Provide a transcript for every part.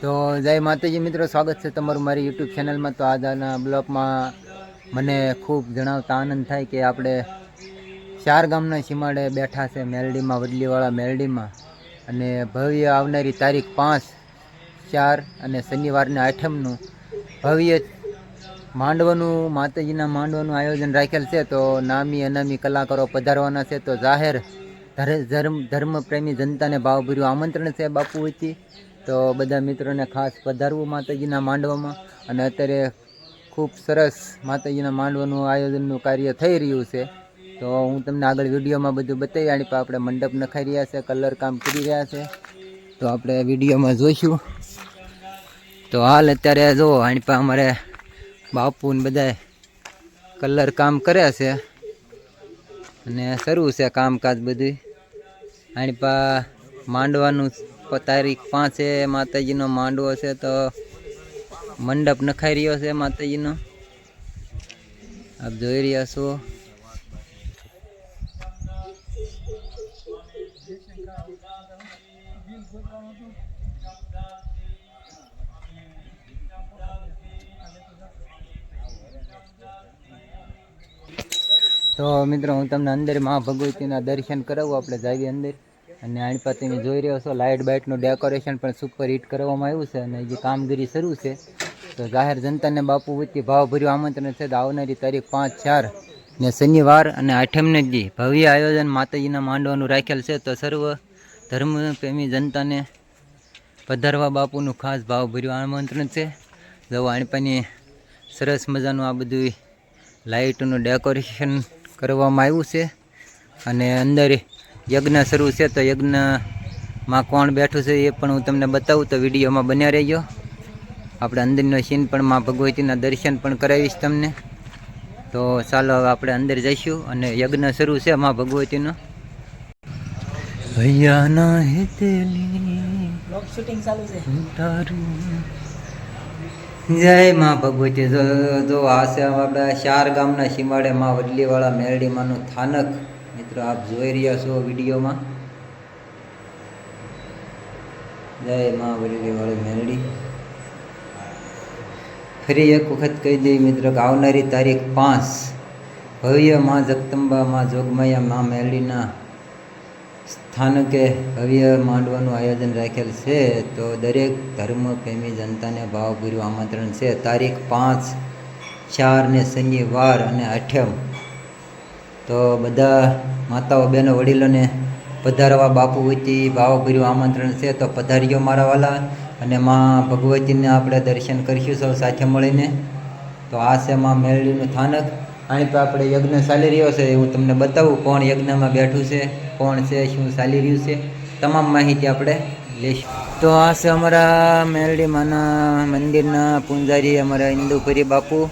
તો જય માતાજી મિત્રો, સ્વાગત છે તમારું મારી યુટ્યુબ ચેનલમાં તો આજના બ્લોકમાં મને ખૂબ જણાવતા આનંદ થાય કે આપણે ચાર ગામના સીમાડે બેઠા છે મેલડીમાં, વડલીવાળા મેલડીમાં. અને ભવ્ય આવનારી તારીખ પાંચ, ચાર અને શનિવારના આઠમનું ભવ્ય માંડવાનું, માતાજીના માંડવાનું આયોજન રાખેલ છે. તો નામી અનામી કલાકારો પધારવાના છે. તો જાહેર ધર- ધર્મ ધર્મપ્રેમી જનતાને ભાવભર્યું આમંત્રણ છે બાપુ વતી તો બધા મિત્રોને ખાસ પધારવું માતાજીના માંડવામાં. અને અત્યારે ખૂબ સરસ માતાજીના માંડવાનું આયોજનનું કાર્ય થઈ રહ્યું છે. તો હું તમને આગળ વિડીયોમાં બધું બતાવી, આની પર આપણે મંડપ નખાઈ રહ્યા છે, કલર કામ કરી રહ્યા છે. તો આપણે વિડીયોમાં જોઈશું. તો હાલ અત્યારે જો, આની પર અમારે બાપુ ને બધા કલર કામ કરે છે. અને શરૂ છે કામકાજ બધું આની પા માંડવાનું તારીખ પાંચે માતાજીનો માંડવો છે, તો મંડપ નખાઈ રહ્યો છે માતાજીનો. આપ જોઈ રહ્યા છો. તો મિત્રો, હું તમને અંદર મા ભગવતીના દર્શન કરાવું, આપણે જાવી અંદર. અને આની પાસે તમે જોઈ રહ્યો છો લાઇટ બાઇટનું ડેકોરેશન પણ સુપર હિટ કરવામાં આવ્યું છે અને જે કામગીરી શરૂ છે, તો જાહેર જનતાને બાપુ વચ્ચે ભાવભર્યું આમંત્રણ છે તો આવનારી તારીખ પાંચ, ચાર ને શનિવાર અને આઠમને જ ભવ્ય આયોજન માતાજીના માંડવાનું રાખેલ છે. તો સર્વ ધર્મ પ્રેમી જનતાને પધારવા બાપુનું ખાસ ભાવભર્યું આમંત્રણ છે. જવા આણપાની સરસ મજાનું આ બધું લાઇટનું ડેકોરેશન કરવામાં આવ્યું છે. અને અંદર યજ્ઞ શરૂ છે તો યજ્ઞમાં કોણ બેઠું છે એ પણ હું તમને બતાવું. તો વિડીયોમાં બન્યા રહેજો. આપણે અંદરનો સીન પણ માં ભગવતીના દર્શન પણ કરાવીશ તમને. તો ચાલો હવે આપણે અંદર જઈશું અને યજ્ઞ શરૂ છે માં ભગવતીનો. હૈયાના હેતેલી શૂટિંગ ચાલુ છે. જય માં ભગવતી. જો જો આ છે આપણા ચાર ગામના સીમાડે માં વડલીવાળા મેરડીમાંનું થાનક. મિત્રો, આપ જોઈ રહ્યા છો વિડીયોમાં. જય માં વડલીવાળી મેલડી ફરી એક વખત કહી દઈએ મિત્રો કે આવનારી તારીખ પાંચ, ભવ્યમાં જગદંબા જોગમાયા માં મેલડીના સ્થાનકે ભવ્ય માંડવાનું આયોજન રાખેલ છે. તો દરેક ધર્મ પ્રેમી જનતાને ભાવભર્યું આમંત્રણ છે. તારીખ પાંચ, ચાર ને શનિવાર અને આઠમ તો બધા માતાઓ, બહેનો, વડીલોને પધારવા બાપુ વતી ભાવભર્યું આમંત્રણ છે. તો પધાર્યો મારા વાલા અને માં ભગવતીને આપણે દર્શન કરીશું સૌ સાથે મળીને. તો આ છે માં મેળવીનું સ્થાનક આની પર આપણે યજ્ઞ ચાલી રહ્યો છે હું તમને બતાવું કોણ યજ્ઞમાં બેઠું છે, કોણ છે, શું ચાલી રહ્યું છે, તમામ માહિતી આપણે લઈશું. તો આ છે અમારા મેલડી માના મંદિરના પૂંજારી, અમારા હિન્દુપુરી બાપુ.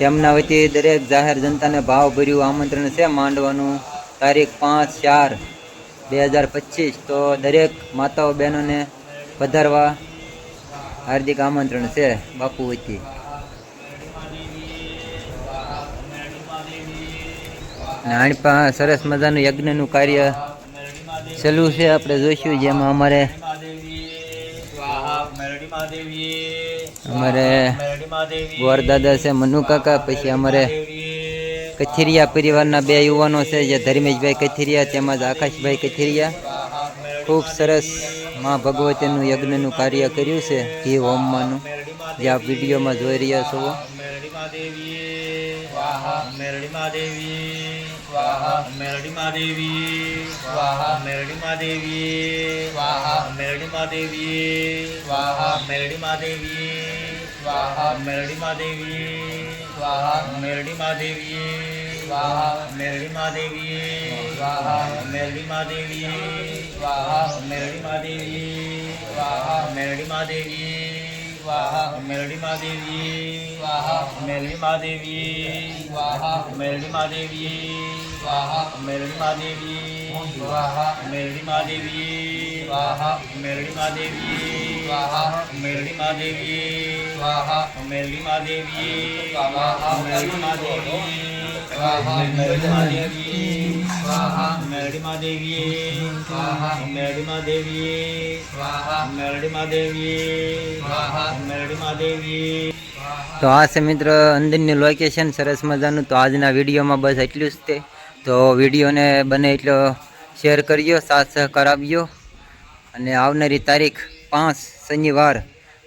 તેમના વતી દરેક જાહેર જનતાને ભાવભર્યું આમંત્રણ છે. માંડવાનું તારીખ પાંચ ચાર બે હજાર પચીસ. તો દરેક માતાઓ બહેનોને પધારવા હાર્દિક આમંત્રણ છે બાપુ વતી. આની સરસ મજાનું યજ્ઞનું કાર્ય ચાલુ છે. આપણે જોઈશું જેમાં અમારે અમારે ગોરદાદા છે મનુ કાકા પછી અમારે કથિરિયા પરિવારના બે યુવાનો છે જે ધર્મેશભાઈ કથિરિયા તેમજ આકાશભાઈ કથિરિયા. ખૂબ સરસમાં ભગવતીનું યજ્ઞનું કાર્ય કર્યું છે ઘી હોમમાંનું જે આપ વિડીયોમાં જોઈ રહ્યા છો. મેરડીમા દેવી સ્વાહા મેરડીમા દેવી સ્વાહા મેરડીમા દેવી સ્વાહા મેરડીમા દેવી સ્વાહા મેરડીમા દેવી સ્વાહા મેરડીમા દેવી સ્વાહા મેરડીમા દેવી સ્વાહા મેરડીમા દેવી સ્વાહા મેરડીમા દેવી સ્વાહા મેરડીમા દેવી સ્વાહા મેરડીમા દેવી સ્વાહા મેરડીમા દેવી સ્વાહા મેરડીમા દેવી સ્વાહા મેરડીમા દેવી સ્વાહા મેરડીમા દેવી સ્વાહા મેરડીમા દેવી સ્વાહા મેરડીમા સ્વાહા મેરડીમા સ્વાહા મેરડીમા સ્વાહા મેરડીમા તો આ છે મિત્ર અંદરની લોકેશન સરસ મજાનું. તો આજના વિડીયોમાં બસ એટલું જ તે. તો વિડીયોને બને એટલો શેર કરજો સાથ સહકાર આપજો. અને આવનારી તારીખ પાંચ શનિવાર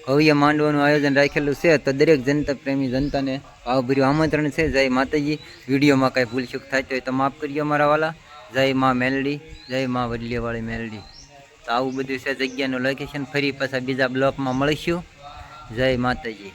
ભવ્ય માંડવાનું આયોજન રાખેલું છે તો દરેક જનતા પ્રેમી જનતાને ભાવભર્યું આમંત્રણ છે. જય માતાજી. વિડીયોમાં કાંઈ ભૂલચૂક થાય તો માફ કરીએ અમારા વાલા. જય માં મેલડી. જય માં વડલીવાળી મેલડી. તો આવું બધું છે જગ્યાનું લોકેશન ફરી પાછા બીજા બ્લોકમાં મળીશું. જય માતાજી.